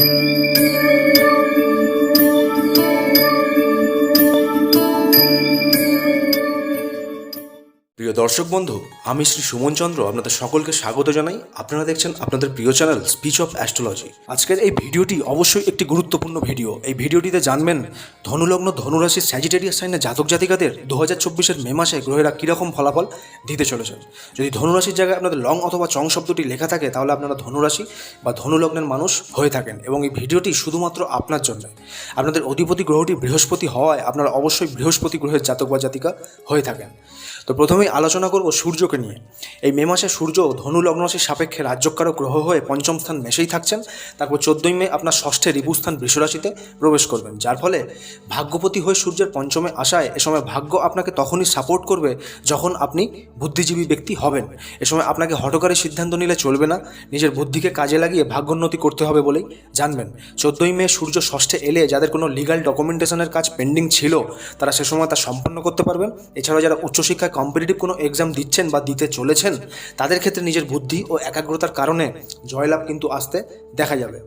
Thank you. প্রিয় দর্শক বন্ধু, আমি শ্রী সুমন চন্দ্র আপনাদের সকলকে স্বাগত জানাই। আপনারা দেখছেন আপনাদের প্রিয় চ্যানেল স্পিচ অফ অ্যাস্ট্রোলজি। আজকের এই ভিডিওটি অবশ্যই একটি গুরুত্বপূর্ণ ভিডিও। এই ভিডিওটিতে জানবেন, ধনুলগ্ন ধনুরাশির স্যাজিটেরিয়াস সাইনের জাতক জাতিকাদের দু হাজার চব্বিশের মে মাসে গ্রহেরা কীরকম ফলাফল দিতে চলেছেন। যদি ধনুরাশির জায়গায় আপনাদের লং অথবা চং শব্দটি লেখা থাকে, তাহলে আপনারা ধনুরাশি বা ধনুলগ্নের মানুষ হয়ে থাকেন এবং এই ভিডিওটি শুধুমাত্র আপনার জন্য। আপনাদের অধিপতি গ্রহটি বৃহস্পতি হওয়ায় আপনারা অবশ্যই বৃহস্পতি গ্রহের জাতক বা জাতিকা হয়ে থাকেন। তো প্রথমেই আলোচনা করব সূর্যকে নিয়ে। এই মে মাসে সূর্য ধনু লগ্ন রাশির সাপেক্ষে রাজ্যকারক গ্রহ হয়ে পঞ্চম স্থান মেশেই থাকছেন। তারপর চোদ্দই মে আপনার ষষ্ঠে রিপুস্থান বৃষরাশিতে প্রবেশ করবেন। যার ফলে ভাগ্যপতি হয়ে সূর্যের পঞ্চমে আসায় এ সময় ভাগ্য আপনাকে তখনই সাপোর্ট করবে যখন আপনি বুদ্ধিজীবী ব্যক্তি হবেন। এ সময় আপনাকে হটকারী সিদ্ধান্ত নিলে চলবে না। নিজের বুদ্ধিকে কাজে লাগিয়ে ভাগ্যোন্নতি করতে হবে বলেই জানবেন। চোদ্দই মে সূর্য ষষ্ঠে এলে যাদের কোনো লিগাল ডকুমেন্টেশনের কাজ পেন্ডিং ছিল, তারা সে সময় তা সম্পন্ন করতে পারবেন। এছাড়াও যারা উচ্চশিক্ষায় কম্পিটিটিভ কোনো এক্সাম দিচ্ছেন বা দিতে চলেছেন, তাদের ক্ষেত্রে নিজের বুদ্ধি ও একাগ্রতার কারণে জয়লাভ কিন্তু আসতে দেখা যাবে।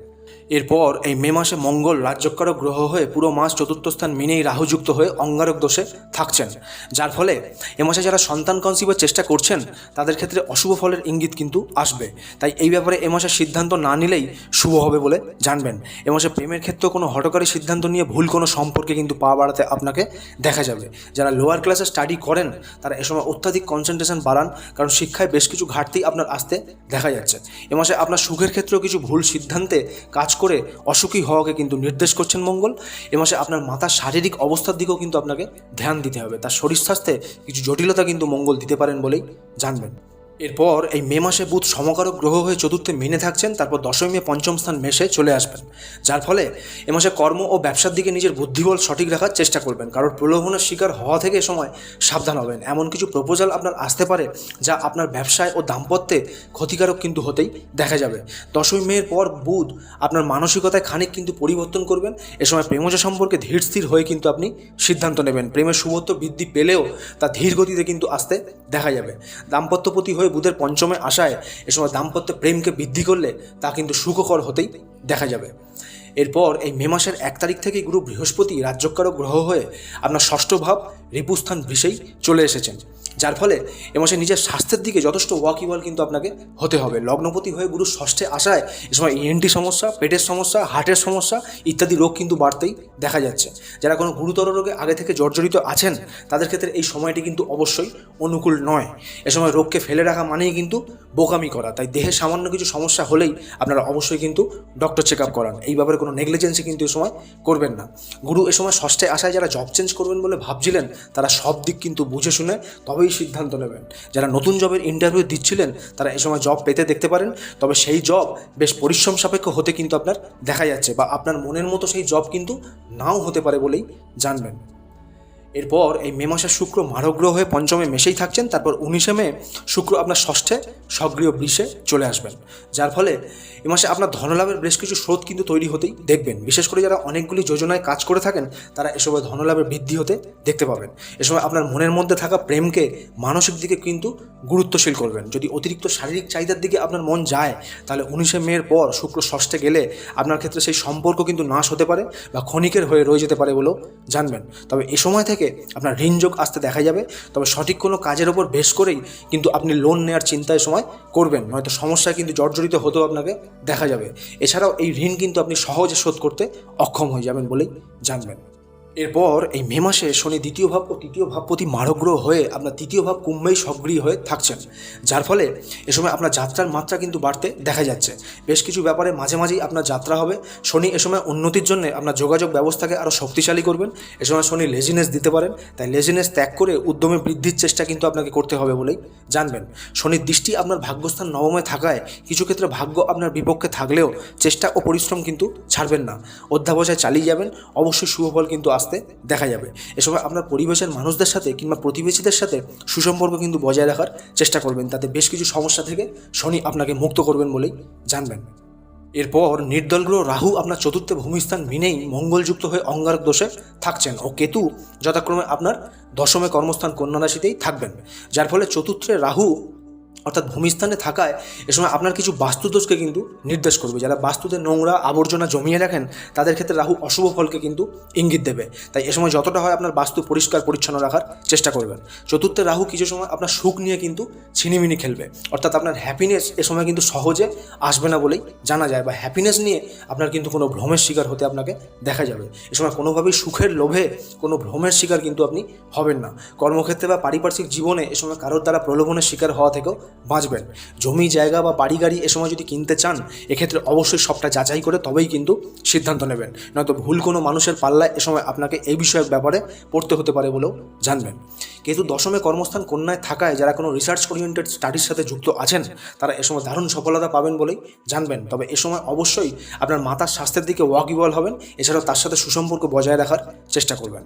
এরপর এই মে মাসে মঙ্গল রাজ্যকারক গ্রহ হয়ে পুরো মাস চতুর্থ স্থান মিনেই রাহুযুক্ত হয়ে অঙ্গারক দোষে থাকছেন। যার ফলে এ মাসে যারা সন্তান কনসিভের চেষ্টা করছেন, তাদের ক্ষেত্রে অশুভ ফলের ইঙ্গিত কিন্তু আসবে। তাই এই ব্যাপারে এ মাসে সিদ্ধান্ত না নিলেই শুভ হবে বলে জানবেন। এ মাসে প্রেমের ক্ষেত্রেও কোনো হটকারী সিদ্ধান্ত নিয়ে ভুল কোনো সম্পর্কে কিন্তু পা বাড়াতে আপনাকে দেখা যাবে। যারা লোয়ার ক্লাসে স্টাডি করেন, তারা এ সময় অত্যাধিক কনসেন্ট্রেশন বাড়ান, কারণ শিক্ষায় বেশ কিছু ঘাটতি আপনার আসতে দেখা যাচ্ছে। এ মাসে আপনার সুখের ক্ষেত্রেও কিছু ভুল সিদ্ধান্তে কাজ করে অসুখী হওয়াকে কিন্তু নির্দেশ করছেন মঙ্গল। এ মাসে আপনার মাথার শারীরিক অবস্থার দিকেও কিন্তু আপনাকে ধ্যান দিতে হবে। তার শরীর স্বাস্থ্যে কিছু জটিলতা কিন্তু মঙ্গল দিতে পারেন বলেই জানবেন। এরপর এই মে মাসে বুধ সমকারক গ্রহ হয়ে চতুর্থে মিনে থাকছেন, তারপর দশই মে পঞ্চম স্থান মেশে চলে আসবেন। যার ফলে এ মাসে কর্ম ও ব্যবসার দিকে নিজের বুদ্ধিবল সঠিক রাখার চেষ্টা করবেন, কারণ প্রলোভনের শিকার হওয়া থেকে এ সময় সাবধান হবেন। এমন কিছু প্রপোজাল আপনার আসতে পারে, যা আপনার ব্যবসায় ও দাম্পত্যে ক্ষতিকারক কিন্তু হতেই দেখা যাবে। দশই মেয়ের পর বুধ আপনার মানসিকতায় খানিক কিন্তু পরিবর্তন করবেন, এ সময় প্রেমজ সম্পর্কে ধীর স্থির হয়ে কিন্তু আপনি সিদ্ধান্ত নেবেন। প্রেমের শুভত্ব বৃদ্ধি পেলেও তা ধীর গতিতে কিন্তু আসতে দেখা যাবে। দাম্পত্যপতি হয়ে বুধের পঞ্চমে আসায় এ সময় দাম্পত্য প্রেমকে বৃদ্ধি করলে তা কিন্তু সুখকর হতেই দেখা যাবে। এরপর এই মে মাসের এক তারিখ থেকে গুরু বৃহস্পতি রাজ্যকারক গ্রহ হয়ে আপনার ষষ্ঠ ভাব রিপুস্থান ভিসেই চলে এসেছেন। যার ফলে এ মাসে নিজের স্বাস্থ্যের দিকে যথেষ্ট ওয়াকিবল কিন্তু আপনাকে হতে হবে। লগ্নপতি হয়ে গুরু ষষ্ঠে আসায় এ সময় ইএনটি সমস্যা, পেটের সমস্যা, হার্টের সমস্যা ইত্যাদি রোগ কিন্তু বাড়তেই দেখা যাচ্ছে। যারা কোনো গুরুতর রোগে আগে থেকে জর্জরিত আছেন, তাদের ক্ষেত্রে এই সময়টি কিন্তু অবশ্যই অনুকূল নয়। এ সময় রোগকে ফেলে রাখা মানেই কিন্তু বোকামি করা। তাই দেহে সামান্য কিছু সমস্যা হলেই আপনারা অবশ্যই কিন্তু ডক্টর চেক আপ করান। এই ব্যাপারে কোনো নেগলিজেন্সি কিন্তু এ সময় করবেন না। গুরু এ সময় ষষ্ঠে আসায় যারা জব চেঞ্জ করবেন বলে ভাবছিলেন, তারা সব দিক কিন্তু বুঝে শুনে তবেই সিদ্ধান্ত নেবেন। যারা নতুন জবের ইন্টারভিউ দিচ্ছিলেন, তারা এ সময় জব পেতে দেখতে পারেন। তবে সেই জব বেশ পরিশ্রম সাপেক্ষ হতে কিন্তু আপনার দেখা যাচ্ছে বা আপনার মনের মতো সেই জব কিন্তু নাও হতে পারে বলেই জানবেন। এরপর এই মে মাসে শুক্র মারগ্রহ হয়ে পঞ্চমে মেশেই থাকছেন, তারপর উনিশে মে শুক্র আপনার ষষ্ঠে সক্রিয় বৃষে চলে আসবেন। যার ফলে এ মাসে আপনার ধনলাভের বেশ কিছু স্রোত কিন্তু তৈরি হতেই দেখবেন। বিশেষ করে যারা অনেকগুলি যোজনায় কাজ করে থাকেন, তারা এসবে ধনলাভের বৃদ্ধি হতে দেখতে পাবেন। এ সময় আপনার মনের মধ্যে থাকা প্রেমকে মানসিক দিকে কিন্তু গুরুত্বশীল করবেন। যদি অতিরিক্ত শারীরিক চাহিদার দিকে আপনার মন যায়, তাহলে উনিশে মেয়ের পর শুক্র ষষ্ঠে গেলে আপনার ক্ষেত্রে সেই সম্পর্ক কিন্তু নাশ হতে পারে বা ক্ষণিকের হয়ে রয়ে যেতে পারে বলেও জানবেন। তবে এ সময় থেকে আপনার ঋণযোগ আসতে দেখা যাবে। তবে সঠিক কোনো কাজের ওপর বেশ করেই কিন্তু আপনি লোন নেওয়ার চিন্তায় সময় করবেন। নয়তো সমস্যা কিন্তু জর্জরিত হতেও আপনাকে দেখা যাবে। এছাড়াও এই ঋণ কিন্তু আপনি সহজে শোধ করতে অক্ষম হয়ে যাবেন বলেই জানবেন। এরপর এই মে মাসে শনি দ্বিতীয় ভাব ও তৃতীয় ভাব প্রতি মারগ্রহ হয়ে আপনার তৃতীয় ভাব কুম্ভেই সক্রিয় হয়ে থাকছেন। যার ফলে এ সময় আপনার যাত্রার মাত্রা কিন্তু বাড়তে দেখা যাচ্ছে। বেশ কিছু ব্যাপারে মাঝে মাঝেই আপনার যাত্রা হবে। শনি এ সময় উন্নতির জন্য আপনার যোগাযোগ ব্যবস্থাকে আরও শক্তিশালী করবেন। এ সময় শনি লেজিনেস দিতে পারেন। তাই লেজিনেস ত্যাগ করে উদ্যমে বৃদ্ধির চেষ্টা কিন্তু আপনাকে করতে হবে বলেই জানবেন। শনির দৃষ্টি আপনার ভাগ্যস্থান নবমে থাকায় কিছু ক্ষেত্রে ভাগ্য আপনার বিপক্ষে থাকলেও চেষ্টা ও পরিশ্রম কিন্তু ছাড়বেন না। অধ্যাবসায় চালিয়ে যাবেন। অবশ্যই শুভফল কিন্তু আসতে দেখা যাবে। এ সময় আপনার পরিবেশের মানুষদের সাথে কিংবা প্রতিবেশীদের সাথে সুসম্পর্ক কিন্তু বজায় রাখার চেষ্টা করবেন। তাতে বেশ কিছু সমস্যা থেকে শনি আপনাকে মুক্ত করবেন বলেই জানবেন। এরপর নির্দল গ্রহ রাহু আপনার চতুর্থ ভূমিস্থান মিনেই মঙ্গলযুক্ত হয়ে অঙ্গারক দোষে থাকছেন ও কেতু যথাক্রমে আপনার দশমে কর্মস্থান কন্যা রাশিতেই থাকবেন। যার ফলে চতুর্থে রাহু অর্থাৎ ভূমিস্থানে থাকায় এ সময় আপনার কিছু বাস্তুদোষকে কিন্তু নির্দেশ করবে। যারা বাস্তুতে নোংরা আবর্জনা জমিয়ে রাখেন, তাদের ক্ষেত্রে রাহু অশুভ ফলকে কিন্তু ইঙ্গিত দেবে। তাই এ সময় যতটা হয় আপনার বাস্তু পরিষ্কার, পরিচ্ছন্ন রাখার চেষ্টা করবেন। চতুর্থে রাহু কিছু সময় আপনার সুখ নিয়ে কিন্তু ছিনিমিনি খেলবে। অর্থাৎ আপনার হ্যাপিনেস এ সময় কিন্তু সহজে আসবে না বলেই জানা যায় বা হ্যাপিনেস নিয়ে আপনার কিন্তু কোনো ভ্রমের শিকার হতে আপনাকে দেখা যাবে। এ সময় কোনোভাবেই সুখের লোভে কোনো ভ্রমের শিকার কিন্তু আপনি হবেন না। কর্মক্ষেত্রে বা পারিপার্শ্বিক জীবনে এ সময় কারোর দ্বারা প্রলোভনের শিকার হওয়া থেকেও বাঁচবেন। জমি, জায়গা বা বাড়ি, গাড়ি এ সময় যদি কিনতে চান, এক্ষেত্রে অবশ্যই সবটা যাচাই করে তবেই কিন্তু সিদ্ধান্ত নেবেন। নয়তো ভুল কোনো মানুষের পাল্লায় এ সময় আপনাকে এই বিষয়ের ব্যাপারে পড়তে হতে পারে বলেও জানবেন। কিন্তু দশমে কর্মস্থান কন্যায় থাকায় যারা কোনো রিসার্চ ওরিয়েন্টেড স্টাডির সাথে যুক্ত আছেন, তারা এ সময় দারুণ সফলতা পাবেন বলেই জানবেন। তবে এ সময় অবশ্যই আপনার মাতার স্বাস্থ্যের দিকে ওয়াকিবল হবেন, এছাড়াও তার সাথে সুসম্পর্ক বজায় রাখার চেষ্টা করবেন।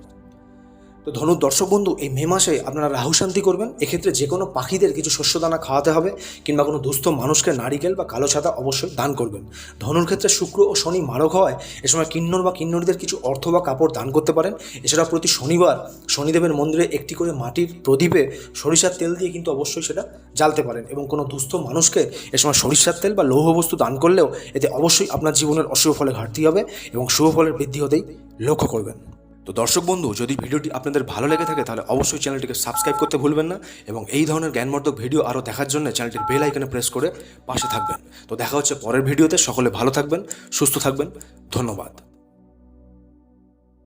তো ধনুর দর্শক বন্ধু, এই মে মাসে আপনারা রাহু শান্তি করবেন। এক্ষেত্রে যে কোনো পাখিদের কিছু শস্যদানা খাওয়াতে হবে কিংবা কোনো দুস্থ মানুষকে নারিকেল বা কালো ছাতা অবশ্যই দান করবেন। ধনুর ক্ষেত্রে শুক্র ও শনি মারক হওয়ায় এ সময় কিন্নর বা কিন্নরীদের কিছু অর্থ বা কাপড় দান করতে পারেন। এছাড়া প্রতি শনিবার শনিদেবের মন্দিরে একটি করে মাটির প্রদীপে সরিষার তেল দিয়ে কিন্তু অবশ্যই সেটা জ্বালতে পারেন এবং কোনো দুস্থ মানুষকে এ সময় সরিষার তেল বা লৌহ বস্তু দান করলেও এতে অবশ্যই আপনার জীবনের অশুভ ফলে ঘাটতি হবে এবং শুভ ফলের বৃদ্ধি হতেই লক্ষ্য করবেন। তো দর্শক বন্ধু, যদি ভিডিওটি আপনাদের ভালো লেগে থাকে, তাহলে অবশ্যই চ্যানেলটিকে সাবস্ক্রাইব করতে ভুলবেন না এবং এই ধরনের জ্ঞানবর্ধক ভিডিও আরও দেখার জন্য চ্যানেলটির বেল আইকনে প্রেস করে পাশে থাকবেন। তো দেখা হচ্ছে পরের ভিডিওতে, সকলে ভালো থাকবেন, সুস্থ থাকবেন, ধন্যবাদ।